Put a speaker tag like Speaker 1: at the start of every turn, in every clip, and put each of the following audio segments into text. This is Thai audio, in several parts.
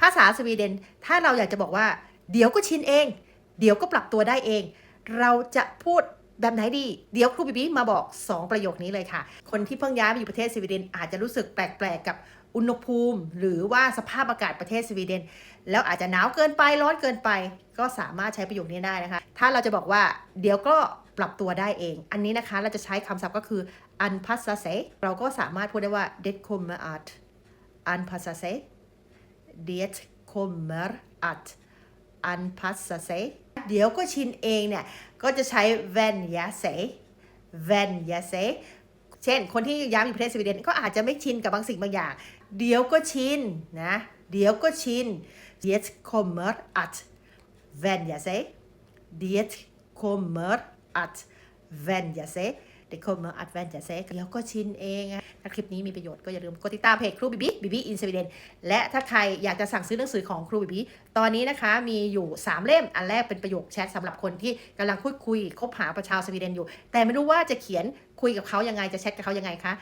Speaker 1: ภาษาสวีเดน ถ้าเราอยากจะบอกว่า เดี๋ยวก็ชินเอง เดี๋ยวก็ปรับตัวได้เอง เราจะพูดแบบไหนดี เดี๋ยวครูบิบีมาบอก 2 ประโยคนี้เลยค่ะ คนที่เพิ่งย้ายมาอยู่ประเทศสวีเดน อาจจะรู้สึกแปลกๆกับอุณหภูมิ หรือว่าสภาพอากาศประเทศสวีเดน แล้วอาจจะหนาวเกินไปร้อนเกินไป ก็สามารถใช้ประโยคนี้ได้นะคะ ถ้าเราจะบอกว่า เดี๋ยวก็ปรับตัวได้เอง อันนี้นะคะเราจะใช้คำศัพท์ก็คือ anpassa sig เราก็สามารถพูดได้ว่า det kommer att anpassa sig det kommer att anpassa sig เดี๋ยวก็ชินเองเนี่ย ก็จะใช้ vänja sig vänja sig เช่น คนที่ย้ายมาอยู่ประเทศสวีเดนก็อาจจะไม่ชินกับบางสิ่งบางอย่าง เดี๋ยวก็ชินนะ เดี๋ยวก็ชิน det kommer att vänja sig det kommer att vänja sig det kommer att vänja sig เดี๋ยวก็ชินเองอะ ถ้าคลิปนี้มีประโยชน์ก็อย่าลืมกดติดตามเพจครูบิบิบิบิอินสวีเดนและถ้าใครอยากจะสั่งซื้อหนังสือของครูบิบิตอนนี้นะคะมีอยู่ 3 เล่มอันแรกเป็นประโยคแชทสำหรับคนที่กำลังพูดคุยคบหาประชาวสวีเดนอยู่ แต่ไม่รู้ว่าจะเขียนคุยกับเขายังไงจะแชทกับเขายังไงคะ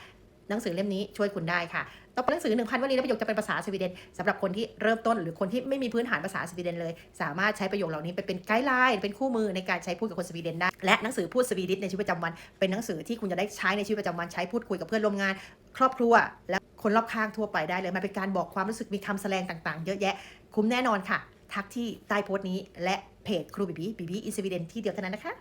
Speaker 1: หนังสือเล่มนี้ช่วยคุณได้ค่ะต่อไปหนังสือ 1,000วลีและประโยคจะเป็นภาษาสวีเดนสำหรับคนที่เริ่มต้นหรือคนที่ไม่มีพื้นฐานภาษาสวีเดนเลย สามารถใช้ประโยคเหล่านี้ไปเป็นไกด์ไลน์เป็นคู่มือในการใช้พูดกับคนสวีเดนได้ และหนังสือพูดสวีดิชในชีวิตประจำวัน เป็นหนังสือที่คุณจะได้ใช้ในชีวิตประจำวันใช้พูดคุยกับเพื่อนร่วมงาน ครอบครัว และคนรอบข้างทั่วไปได้เลยมันเป็นการบอกความรู้สึกมีคำแสดงต่างๆ เยอะแยะ คุ้มแน่นอนค่ะ ทักที่ใต้โพสต์นี้และเพจครูบีบีบีบีอินสวีเดนที่เดียวเท่านั้นนะคะ